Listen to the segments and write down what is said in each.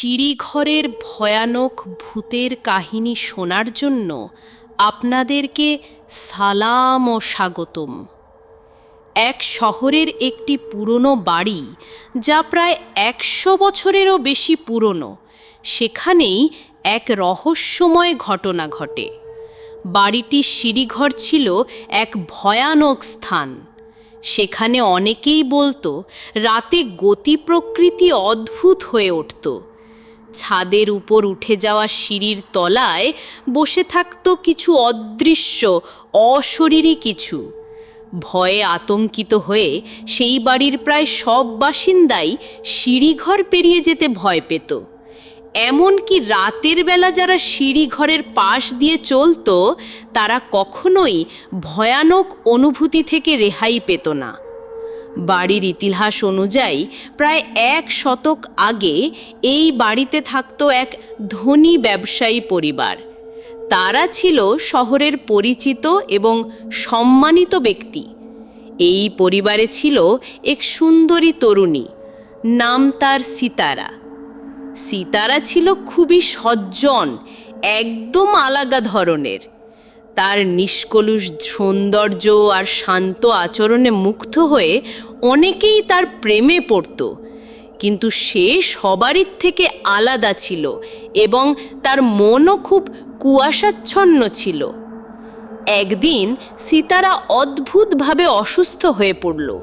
সিঁড়িঘরের ভয়ানক ভূতের কাহিনী শোনার জন্য আপনাদেরকে সালাম ও স্বাগতম। এক শহরের একটি পুরনো বাড়ি, যা প্রায় একশো বছরেরও বেশি পুরনো, সেখানেই এক রহস্যময় ঘটনা ঘটে। বাড়িটির সিঁড়িঘর ছিল এক ভয়ানক স্থান। সেখানে অনেকেই বলতো, রাতে গতি প্রকৃতি অদ্ভুত হয়ে উঠত। ছাদের উপর উঠে যাওয়া সিঁড়ির তলায় বসে থাকত কিছু অদৃশ্য, অশরীরী কিছু। ভয়ে আতঙ্কিত হয়ে সেই বাড়ির প্রায় সব বাসিন্দাই সিঁড়িঘর পেরিয়ে যেতে ভয় পেত। এমনকি রাতের বেলা যারা সিঁড়িঘরের পাশ দিয়ে চলতো, তারা কখনোই ভয়ানক অনুভূতি থেকে রেহাই পেত না। বাড়ির ইতিহাস অনুযায়ী প্রায় এক শতক আগে এই বাড়িতে থাকত এক ধনী ব্যবসায়ী পরিবার। তারা ছিল শহরের পরিচিত এবং সম্মানিত ব্যক্তি। এই পরিবারে ছিল এক সুন্দরী তরুণী, নাম তার সিতারা। সিতারা ছিল খুবই সজ্জন, একদম আলাদা ধরনের। তার নিষ্কলুষ সৌন্দর্য আর শান্ত আচরণে মুগ্ধ হয়ে অনেকেই তার প্রেমে পড়ত। কিন্তু সে সবারই থেকে আলাদা ছিল এবং তার মনও খুব কুয়াশাচ্ছন্ন ছিল। একদিন সীতারা অদ্ভুতভাবে অসুস্থ হয়ে পড়ল।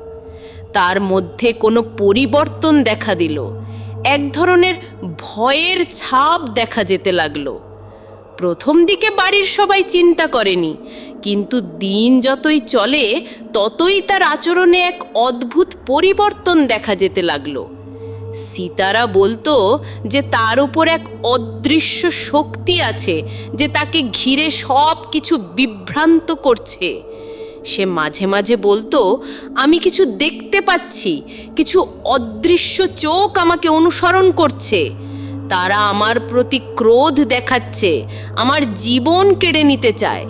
তার মধ্যে কোনো পরিবর্তন দেখা দিল। এক ধরনের ভয়ের ছাপ দেখা যেতে লাগল। প্রথম দিকে বাড়ির সবাই চিন্তা করেনি, কিন্তু দিন যতই চলে, ততই তার আচরণে এক অদ্ভুত পরিবর্তন দেখা যেতে লাগল। সীতারা বলতো যে তার উপর এক অদৃশ্য শক্তি আছে, যে তাকে ঘিরে সব কিছু বিভ্রান্ত করছে। সে মাঝে মাঝে বলতো, আমি কিছু দেখতে পাচ্ছি, কিছু অদৃশ্য চোখ আমাকে অনুসরণ করছে। তারা আমার প্রতি ক্রোধ দেখাচ্ছে, আমার জীবন কেড়ে নিতে চায়।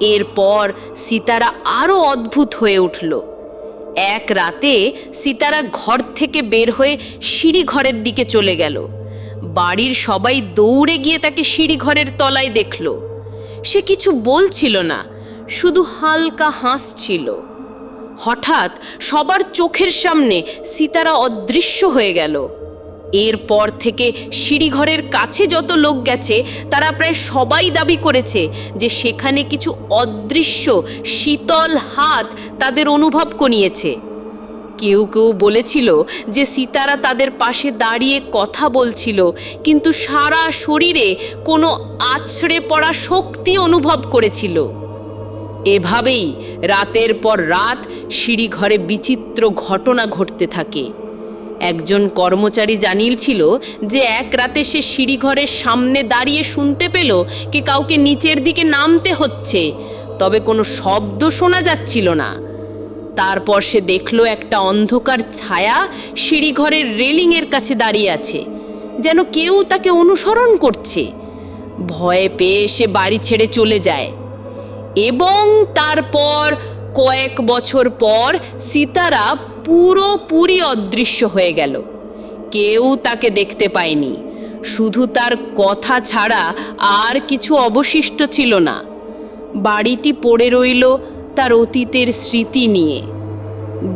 এরপর সীতারা আরও অদ্ভুত হয়ে উঠল। এক রাতে সীতারা ঘর থেকে বের হয়ে সিঁড়ি ঘরের দিকে চলে গেল। বাড়ির সবাই দৌড়ে গিয়ে তাকে সিঁড়ি ঘরের তলায় দেখল। সে কিছু বলছিল না, শুধু হালকা হাসছিল হঠাৎ সবার চোখের সামনে সীতারা অদৃশ্য হয়ে গেল। এরপর থেকে সিঁড়িঘরের কাছে যত লোক গেছে, তারা প্রায় সবাই দাবি করেছে যে সেখানে কিছু অদৃশ্য, শীতল হাত তাদের অনুভব করিয়েছে। কেউ কেউ বলেছিল যে সীতারা তাদের পাশে দাঁড়িয়ে কথা বলছিল, কিন্তু সারা শরীরে কোনো আছড়ে পড়া শক্তি অনুভব করেছিল। এভাবেই রাতের পর রাত সিঁড়িঘরে বিচিত্র ঘটনা ঘটতে থাকে। একজন কর্মচারী জানিয়েছিল যে এক রাতে সে সিঁড়িঘরের সামনে দাঁড়িয়ে শুনতে পেল কি কাউকে নিচের দিকে নামতে হচ্ছে। তবে কোনো শব্দ শোনা যাচ্ছিল না। তারপর সে দেখল একটা অন্ধকার ছায়া সিঁড়িঘরের রেলিংয়ের কাছে দাঁড়িয়ে আছে, যেন কেউ তাকে অনুসরণ করছে। ভয়ে পেয়ে সে বাড়ি ছেড়ে চলে যায় এবং তারপর কয়েক বছর পর সীতারা পুরোপুরি অদৃশ্য হয়ে গেল। কেউ তাকে দেখতে পায়নি। শুধু তার কথা ছাড়া আর কিছু অবশিষ্ট ছিল না। বাড়িটি পড়ে রইল তার অতীতের স্মৃতি নিয়ে।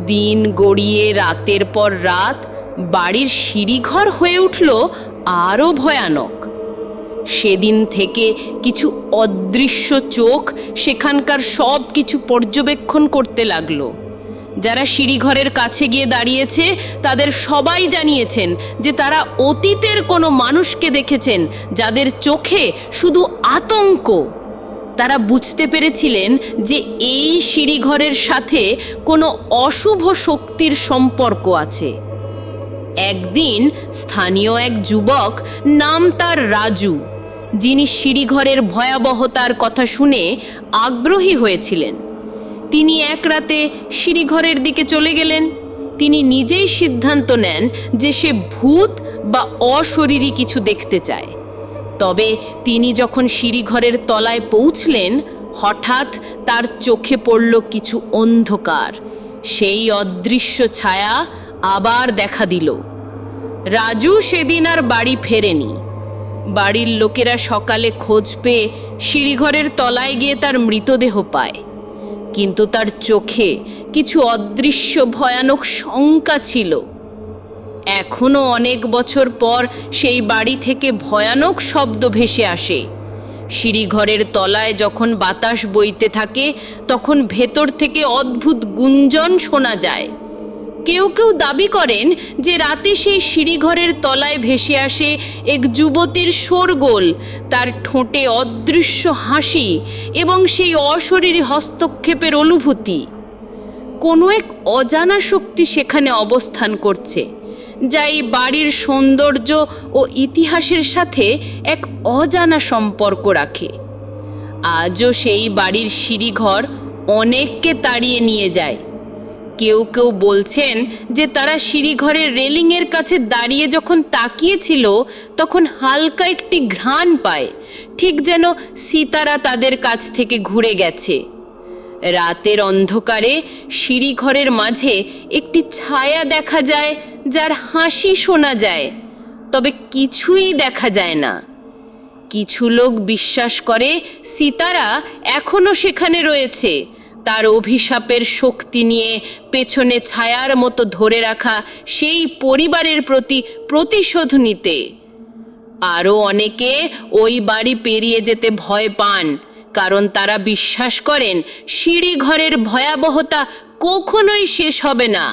দিন গড়িয়ে রাতের পর রাত বাড়ির সিঁড়িঘর হয়ে উঠল আরও ভয়ানক। সেদিন থেকে কিছু অদৃশ্য চোখ সেখানকার সব কিছু পর্যবেক্ষণ করতে লাগল। যারা সিঁড়িঘরের কাছে গিয়ে দাঁড়িয়েছে, তাদের সবাই জানিয়েছেন যে তারা অতীতের কোনো মানুষকে দেখেছেন যাদের চোখে শুধু আতঙ্ক। তারা বুঝতে পেরেছিলেন যে এই সিঁড়িঘরের সাথে কোনো অশুভ শক্তির সম্পর্ক আছে। একদিন স্থানীয় এক যুবক নাম তার রাজু, যিনি সিঁড়িঘরের ভয়াবহতার কথা শুনে আগ্রহী হয়েছিলেন। তিনি এক রাতে সিঁড়িঘরের দিকে চলে গেলেন। তিনি নিজেই সিদ্ধান্ত নেন যে সে ভূত বা অশরীরী কিছু দেখতে চায়। তবে তিনি যখন সিঁড়িঘরের তলায় পৌঁছলেন, হঠাৎ তার চোখে পড়ল কিছু অন্ধকার। সেই অদৃশ্য ছায়া আবার দেখা দিল। রাজু সেদিন আর বাড়ি ফেরেনি। বাড়ির লোকেরা সকালে খোঁজ পেয়ে সিঁড়িঘরের তলায় গিয়ে তার মৃতদেহ পায়। কিন্তু তার চোখে কিছু অদৃশ্য ভয়ানক শঙ্কা ছিল। এখনও অনেক বছর পর সেই বাড়ি থেকে ভয়ানক শব্দ ভেসে আসে। সিঁড়িঘরের তলায় যখন বাতাস বইতে থাকে, তখন ভেতর থেকে অদ্ভুত গুঞ্জন শোনা যায়। কেউ কেউ দাবি করেন যে রাতে সেই সিঁড়িঘরের তলায় ভেসে আসে এক যুবতীর শোরগোল। তার ঠোঁটে অদৃশ্য হাসি এবং সেই অশরীরী হস্তক্ষেপের অনুভূতি। কোনো এক অজানা শক্তি সেখানে অবস্থান করছে, যা এই বাড়ির সৌন্দর্য ও ইতিহাসের সাথে এক অজানা সম্পর্ক রাখে। আজও সেই বাড়ির সিঁড়িঘর অনেককে তাড়িয়ে নিয়ে যায়। কেউ কেউ বলছেন যে তারা সিঁড়িঘরের রেলিংয়ের কাছে দাঁড়িয়ে যখন তাকিয়েছিল, তখন হালকা একটি ঘ্রাণ পায়। ঠিক যেন সীতারা তাদের কাছ থেকে ঘুরে গেছে। রাতের অন্ধকারে সিঁড়িঘরের মাঝে একটি ছায়া দেখা যায়, যার হাসি শোনা যায়। তবে কিছুই দেখা যায় না। কিছু লোক বিশ্বাস করে, সীতারা এখনও সেখানে রয়েছে। তার অভিশাপের শক্তি নিয়ে পেছনে ছায়ার মতো ধরে রাখা সেই পরিবারের প্রতি প্রতিশোধ নিতে। আরও অনেকে ওই বাড়ি পেরিয়ে যেতে ভয় পান, কারণ তারা বিশ্বাস করেন সিঁড়ি ঘরের ভয়াবহতা কখনোই শেষ হবে না।